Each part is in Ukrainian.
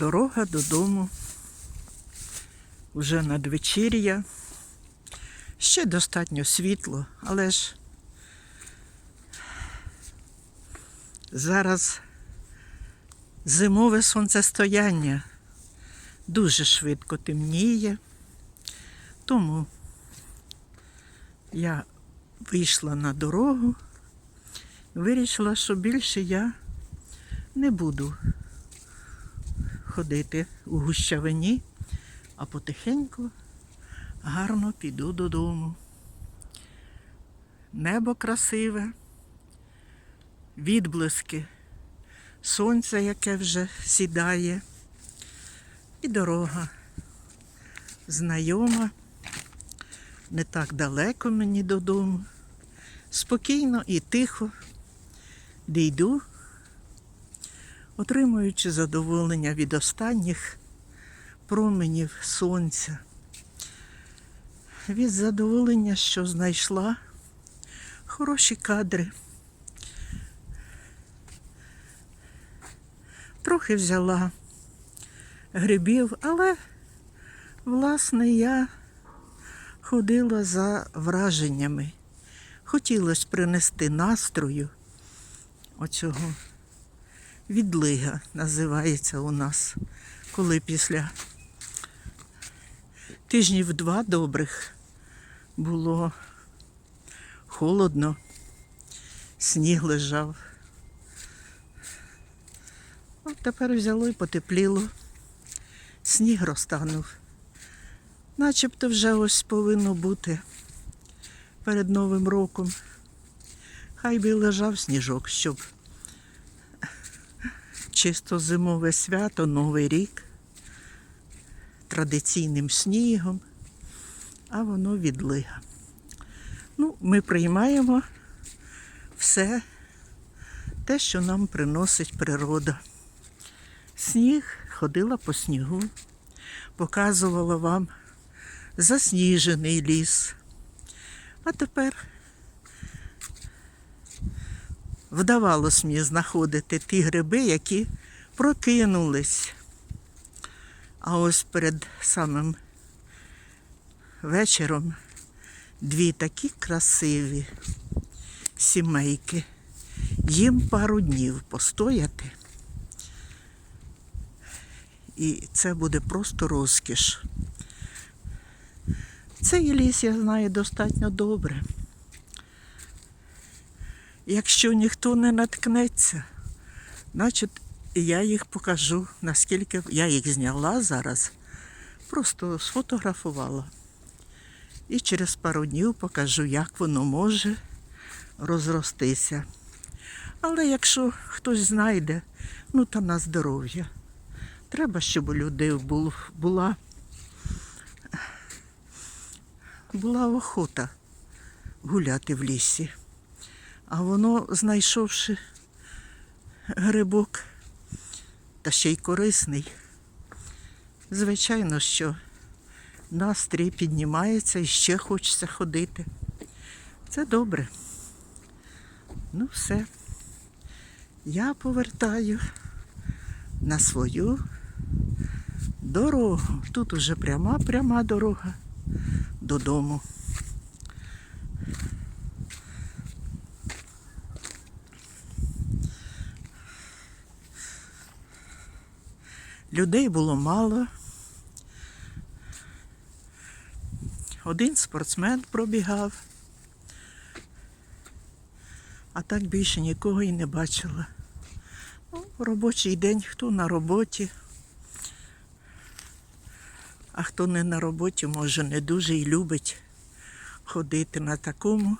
Дорога додому. Уже надвечір'я. Ще достатньо світло, але ж зараз зимове сонцестояння дуже швидко темніє. Тому я вийшла на дорогу, вирішила, що більше я не буду ходити у гущавині, а потихеньку гарно піду додому. Небо красиве, відблиски сонця, яке вже сідає, і дорога знайома, не так далеко мені додому. Спокійно і тихо дійду, отримуючи задоволення від останніх променів сонця, від задоволення, що знайшла хороші кадри. Трохи взяла грибів, але, власне, я ходила за враженнями. Хотілося принести настрою оцього відлига називається у нас, коли після тижнів два добрих було холодно, сніг лежав. От тепер взяло і потепліло, сніг розтанув. Начебто вже ось повинно бути перед Новим роком. Хай би лежав сніжок, щоб чисто зимове свято, Новий рік, традиційним снігом, а воно відлига. Ну, ми приймаємо все те, що нам приносить природа. Сніг ходила по снігу, показувала вам засніжений ліс. А тепер вдавалось мені знаходити ті гриби, які прокинулись. А ось перед самим вечором дві такі красиві сімейки. Їм пару днів постояти. І це буде просто розкіш. Цей ліс я знаю достатньо добре. Якщо ніхто не наткнеться, значить я їх покажу, наскільки я їх зняла зараз, просто сфотографувала. І через пару днів покажу, як воно може розростися. Але якщо хтось знайде, ну то на здоров'я. Треба, щоб у людей була, була охота гуляти в лісі. А воно, знайшовши грибок, та ще й корисний, звичайно, що настрій піднімається і ще хочеться ходити. Це добре. Ну, все. Я повертаю на свою дорогу. Тут уже пряма пряма дорога додому. Людей було мало. Один спортсмен пробігав, а так більше нікого і не бачила. Ну, робочий день, хто на роботі, а хто не на роботі, може не дуже і любить ходити на такому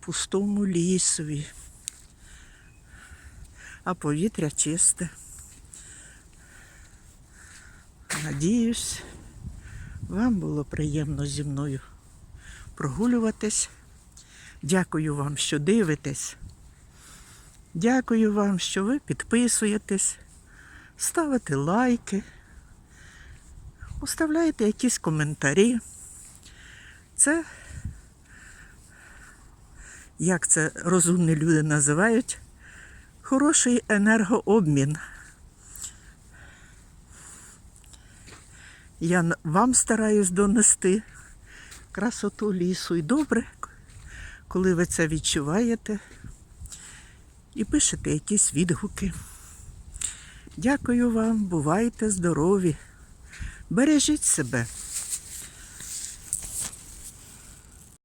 пустому лісові. А повітря чисте. Надіюсь, вам було приємно зі мною прогулюватись. Дякую вам, що дивитесь. Дякую вам, що ви підписуєтесь, ставите лайки, оставляєте якісь коментарі. Це, як це розумні люди називають, хороший енергообмін. Я вам стараюсь донести красоту лісу. І добре, коли ви це відчуваєте і пишете якісь відгуки. Дякую вам, бувайте здорові. Бережіть себе.